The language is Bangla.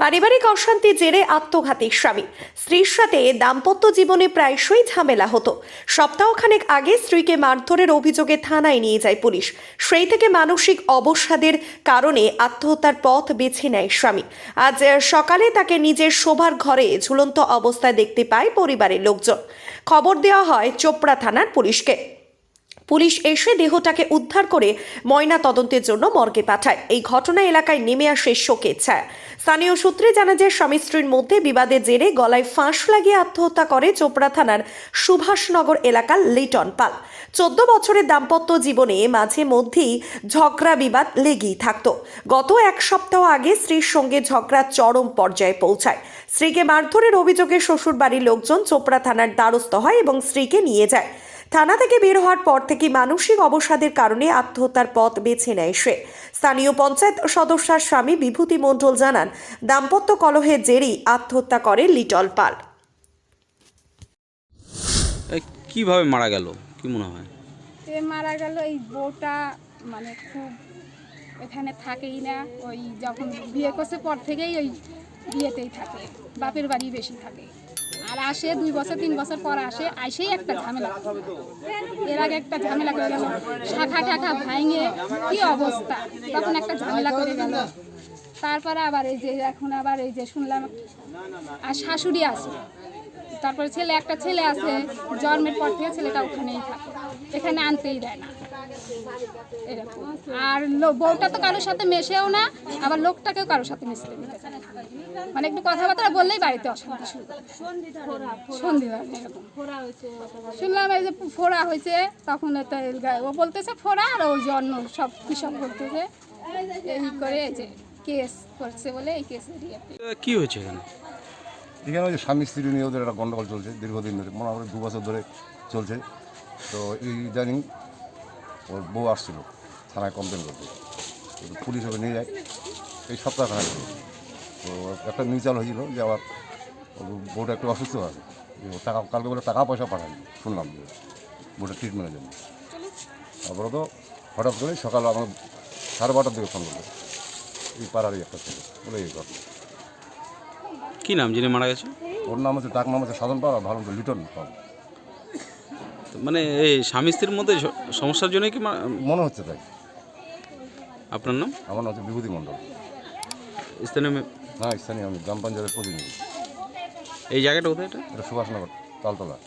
পারিবারিক অশান্তি জেরে আত্মঘাতী স্বামী। স্ত্রীর সাথে দাম্পত্য জীবনে প্রায়শই ঝামেলা হতো। সপ্তাহখানেক আগে স্ত্রীকে মারধরের অভিযোগে থানায় নিয়ে যায় পুলিশ। সেই থেকে মানসিক অবসাদের কারণে আত্মহত্যার পথ বেছে নেয় স্বামী। আজ সকালে তাকে নিজের শোভার ঘরে ঝুলন্ত অবস্থায় দেখতে পায় পরিবারের লোকজন। খবর দেওয়া হয় চোপড়া থানার পুলিশকে। পুলিশ এসে দেহটাকে উদ্ধার করে ময়না তদন্তের জন্য মর্গে পাঠায়। এই ঘটনা এলাকায় নেমে আসে শোকের ছায়া। স্থানীয় সূত্রে জানা যায়, স্বামী স্ত্রীর মধ্যে বিবাদের জেরে গলায় ফাঁস লাগিয়ে আত্মহত্যা করে চোপড়া থানার সুভাষনগর এলাকার লিটন পাল। চোদ্দ বছরের দাম্পত্য জীবনে মাঝে মধ্যেই ঝগড়া বিবাদ লেগেই থাকত। গত এক সপ্তাহ আগে স্ত্রীর সঙ্গে ঝগড়া চরম পর্যায়ে পৌঁছায়। স্ত্রীকে মারধরের অভিযোগে শ্বশুরবাড়ির লোকজন চোপড়া থানার দ্বারস্থ হয় এবং স্ত্রীকে নিয়ে যায়। থানা থেকে বের হওয়ার পর থেকে মানসিক অবসাদের কারণে আত্মহত্যার পথ বেছে নেয় সে। স্থানীয় পঞ্চায়েত সদস্যার স্বামী বিভূতি মণ্ডল জানান দাম্পত্য কলহের জেরেই আত্মহত্যা করে লিটল পাল। কীভাবে মারা গেল? কি মনে হয়? এ মারা গেল এই বউটা মানে খুব এখানে থাকেই না। ওই যখন বিয়ে করছে পর থেকেই ওই বিয়েতেই থাকে। বাপের বাড়ি বেশি থাকে। আর আসে দুই বছর, তিন বছর পর আসে, আসেই একটা ঝামেলা। এর আগে একটা ঝামেলা করে গেল, শাখা টাখা ভাঙে, কি অবস্থা? তখন একটা ঝামেলা করে গেল। তারপরে আবার এই যে, এখন আবার এই যে শুনলাম, আর শাশুড়ি আছে। তারপরে ছেলে, একটা ছেলে আছে, জন্মের পর থেকে ছেলেটা ওখানেই থাকে। এখানে আনতেই দেয় না। আর বউটা তো কারোর সাথে মেশেও না, আবার লোকটাকেও কারোর সাথে মিশতে দিতে মানে একটু কথাবার্তা বললেই বাড়িতে অশান্তি শুরু সন্ধিবার শুনলাম এই যে ফোড়া হয়েছে, তখন তো ও বলতেছে ফোড়া, আর ওই অন্য সব কৃষক বলতেছে, এই করে যে। কেস করছে বলে এই কেস দিয়ে কি হয়েছে এখানে? এখানে ওই যে স্বামী স্ত্রী নিয়ে ওদের একটা গন্ডগোল চলছে দীর্ঘদিন ধরে মোটামুটি দু বছর ধরে চলছে। তো এই ইদানিং ওর বউ আসছিল থানায় কমপ্লেন করতে। পুলিশ ওকে নিয়ে যায়। এই সপ্তাহখানেক আগে। তো একটা মিউচাল হয়েছিল যে আবার ওর বউটা একটু অসুস্থ আছে। টাকা কালকে বলে টাকা পয়সা পাঠায় শুনলাম যে বউটা ট্রিটমেন্টের জন্য। তারপরে তো হঠাৎ করে সকাল আমার সাড়ে বারোটার দিকে ফোন করল। এই পাড়ারই একটা ছেলে বলে এই ঘটনা। কি নাম যিনি মারা গেছে? ওর নাম হচ্ছে ডাক নাম হচ্ছে সাধন আর ভালো হচ্ছে লিটন তো মানে এই স্বামী স্ত্রীর মধ্যে স- সমস্যার জন্য কি মা- মনে হচ্ছে তাই। আপনার নাম? আমার নাম হচ্ছে বিভূতি মণ্ডল। স্থানীয় মে- না স্থানীয় আমি গ্রাম পঞ্চায়েতের প্রতিনিধি। এই জায়গাটা কোথায় এটা? এটা সুভাষনগর তালতলা।